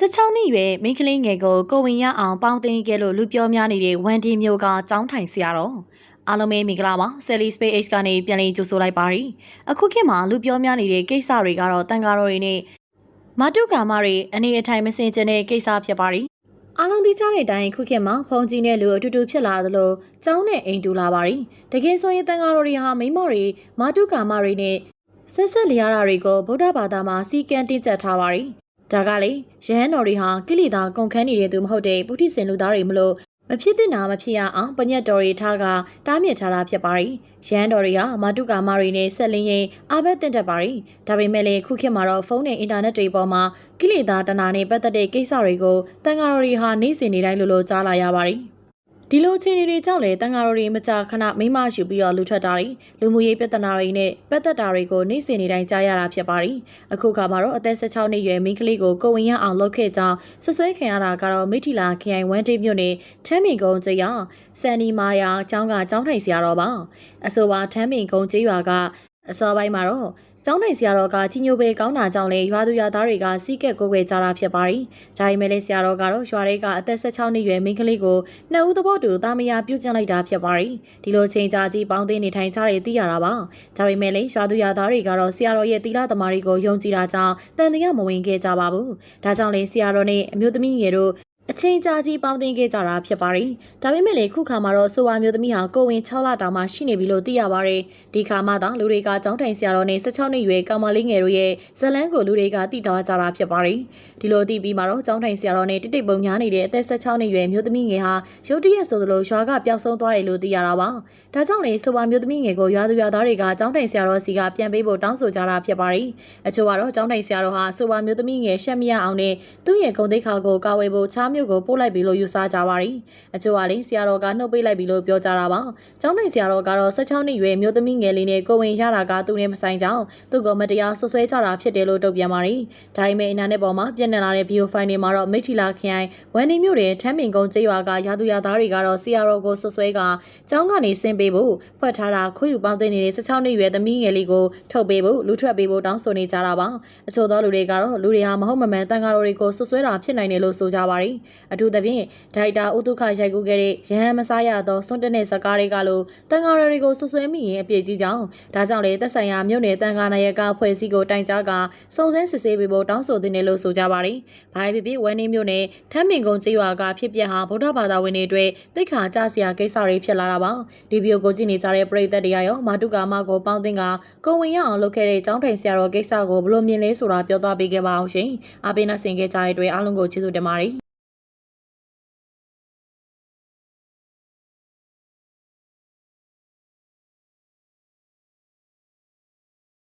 16နှစ်ရွယ်မိန်းကလေးငယ်ကိုကိုဝင်ရအောင်ပေါင်းသိမ်းခဲ့လို့လူပြောများနေတဲ့ဝန်ဒီမျိုးကចောင်းထိုင်ဆရာတော်အားလုံးပဲမင်္ဂလာပါ Sally Space H ကနေပြန်လည်ကြိုဆိုလိုက်ပါရီအခုခေတ်မှာလူပြောများနေတဲ့ကိစ္စတွေကတော့တန်ကားတော်တွေနဲ့မတုကာမတွေအနေအထိုင်မစင်ကျင်တဲ့ကိစ္စဖြစ်ပါရီအားလုံးသိကြတဲ့အတိုင်းခုခေတ်မှာဖုန်ကြီးနဲ့လူအတူတူဖြစ်လာသလိုကျောင်းနဲ့အိမ်တူလာပါရီတကယ်ဆိုရင်တန်ကားတော်တွေဟာမိန်းမော်တွေမတုကာမတွေနဲ့ဆက်ဆက်လျားတာတွေကိုဗုဒ္ဓဘာသာမှာစီကံတင်ကျက်ထားပါရီ ဒါကလေရဟန်းတော်တွေဟာကိလေသာကုန်ခန်းနေတဲ့သူမဟုတ်တဲ့ပုထိစင်လူသားတွေမလို့မဖြစ်တဲ့နာမဖြစ်ရအောင်ပညတ်တော်တွေထားကတားမြစ်ထားတာဖြစ်ပါရီရဟန်းတော်တွေဟာမာတုကာမတွေနဲ့ဆက်လင်းရင်အာဘတ်တင်တတ်ပါရီဒါပေမဲ့လည်းခုခေတ်မှာတော့ဖုန်းနဲ့အင်တာနက်တွေပေါ်မှာကိလေသာတဏှာနဲ့ပတ်သက်တဲ့ကိစ္စတွေကိုတန်ဃာတော်တွေဟာနေ့စဉ်နေ့တိုင်းလိုလိုကြားလာရပါရီ ဒီလိုအခြေအနေတွေကြောင့်လည်းတန်ဃာတော်တွေမကြာခဏမိမရှိပြီးတော့လူထွက်တာတွေလူမှုရေးပြဿနာတွေနဲ့ပတ်သက်တာတွေကိုနေ့စဉ်နေ့တိုင်းကြားရတာဖြစ်ပါရီအခုခါမှာတော့အသက်16နှစ်ရွယ်မိန်းကလေးကိုကိုဝင်ရအောင်လုပ်ခဲ့ကြောင်းဆွဆွဲခံရတာကတော့မိထီလာခရိုင်ဝမ်တိမြို့နယ်ထမ်းမင်ကုန်းကျေးရွာစန်နီမာယာကျောင်းကကျောင်းထိုင်ဆရာတော်ပါအဆိုပါထမ်းမင်ကုန်းကျေးရွာကအစောပိုင်းမှာတော့ ကျောင်းနိုင်ဆရာတော်ကကြီးညိုပဲကောင်းတာကြောင့်လေရွာသူရွာသားတွေကစီးကက်ကိုယ်ွယ်ကြတာဖြစ်ပါရီ။ဂျာယီမဲလေးဆရာတော်ကတော့ရွာတွေကအသက်16နှစ်ရွယ်မိန်းကလေးကိုနှစ်ဦးသဘောတူတာမယာပြုတ်ကျင်လိုက်တာဖြစ်ပါရီ။ဒီလိုချိန်ကြာကြီးပေါင်းသိနေထိုင်ကြတဲ့သိရတာပါ။ဂျာယီမဲလေးရွာသူရွာသားတွေကတော့ဆရာတော်ရဲ့သီလသမားတွေကိုယုံကြည်တာကြောင့်တန်တရားမဝင်ခဲ့ကြပါဘူး။ဒါကြောင့်လေဆရာတော်နဲ့အမျိုးသမီးငယ်တို့ အချိန်ကြာကြီးပေါင်းတင်ခဲ့ကြတာဖြစ်ပါတယ်။ဒါပေမဲ့လေခုခါမှာတော့ဆိုဝါမျိုးသမီးဟာကိုဝင်6လတောင်မှရှိနေပြီလို့သိရပါတယ်။ဒီခါမှသာလူတွေကចောင်းတိုင်ဆရာတော်နဲ့16နှစ်ရွယ်ကောင်မလေးငယ်တို့ရဲ့ဇလန်းကိုလူတွေကတည်တော်ကြတာဖြစ်ပါတယ်။ဒီလိုတည်ပြီးမှတော့ចောင်းတိုင်ဆရာတော်နဲ့တိတိတ်ပုံညာနေတဲ့အသက်16နှစ်ရွယ်မျိုးသမီးငယ်ဟာရုတ်တရက်ဆိုသလိုရွာကပျောက်ဆုံးသွားတယ်လို့သိရတာပါ။ဒါကြောင့်လေဆိုဝါမျိုးသမီးငယ်ကိုရွာသူရွာသားတွေကចောင်းတိုင်ဆရာတော်စီကပြန်ပေးဖို့တောင်းဆိုကြတာဖြစ်ပါတယ်။အချို့ကတော့ចောင်းတိုင်ဆရာတော်ဟာဆိုဝါမျိုးသမီးငယ်ရှက်မရအောင်နဲ့သူ့ရဲ့ဂုံတိတ်ခါကိုကာဝယ်ဖို့ချားမျိုး ကိုပို့လိုက်ပြီလို့ယူဆကြပါရီအချို့ကလည်းဆရာတော်ကနှုတ်ပိတ်လိုက်ပြီလို့ပြောကြတာပါ။ကျောင်းနိုင်ဆရာတော်ကတော့16နှစ်ရွယ်မျိုးသမီးငယ်လေးနဲ့ကိုဝင်ရတာကသူနဲ့မဆိုင်ကြောင်းသူ့ကိုမတရားဆွဆွဲကြတာဖြစ်တယ်လို့တုံ့ပြန်ပါရီ။ဒါပေမဲ့အင်တာနက်ပေါ်မှာပြန့်နှံ့လာတဲ့ဗီဒီယိုဖိုင်တွေမှာတော့မိထီလာခရိုင်ဝန်ဒီမြို့နယ်ထမ်းမင်ကုန်းကျေးရွာကရာသူရသားတွေကတော့ဆရာတော်ကိုဆွဆွဲကကျောင်းကနေဆင်းပေးဖို့ဖွက်ထားတာခွေးယူပေါင်းသိနေတဲ့16နှစ်ရွယ်သမီးငယ်လေးကိုထုတ်ပေးဖို့လူထွက်ပေးဖို့တောင်းဆိုနေကြတာပါ။အချို့သောလူတွေကတော့လူတွေဟာမဟုတ်မမှန်တန်ဃာတော်တွေကိုဆွဆွဲတာဖြစ်နိုင်တယ်လို့ဆိုကြပါရီ။အထူးသဖြင့်ဒိုက်တာဥတုခရိုက်ကူးခဲ့တဲ့ရဟန်းမစားရသောစွန့်တက်တဲ့ဇကားတွေကလို့တန်ဃာတော်တွေကိုဆွဆွဲမိရင်အပြည့်ကြီးကြောင်းဒါကြောင့်လေသက်ဆိုင်ရာမြို့နယ်တန်ဃာနာယကအဖွဲ့အစည်းကိုတိုင်ကြားကစုံစမ်းစစ်ဆေးပေးဖို့တောင်းဆိုတင်တယ်လို့ဆိုကြပါရီ။ဘာဖြစ်ဖြစ်ဝမ်နေမြို့နယ်ထမ်းမင်ကုန်းကျေးရွာကဖြစ်ပျက်ဟာဗုဒ္ဓဘာသာဝင်တွေအတွက်သိခါကြစရာကိစ္စတွေဖြစ်လာတာပါ။ဒီဗီဒီယိုကိုကြည့်နေကြတဲ့ပရိသတ်တွေကရောမာတုကာမကိုပေါင်းတင်ကကိုဝင်ရအောင်လုပ်ခဲ့တဲ့ကျောင်းထိုင်ဆရာတော်ကိစ္စကိုဘလို့မြင်လဲဆိုတာပြောသွားပေးခဲ့ပါအောင်ရှင်။အားပေးနှဆင်ခဲ့ကြတဲ့အတွက်အားလုံးကိုကျေးဇူးတင်ပါတယ်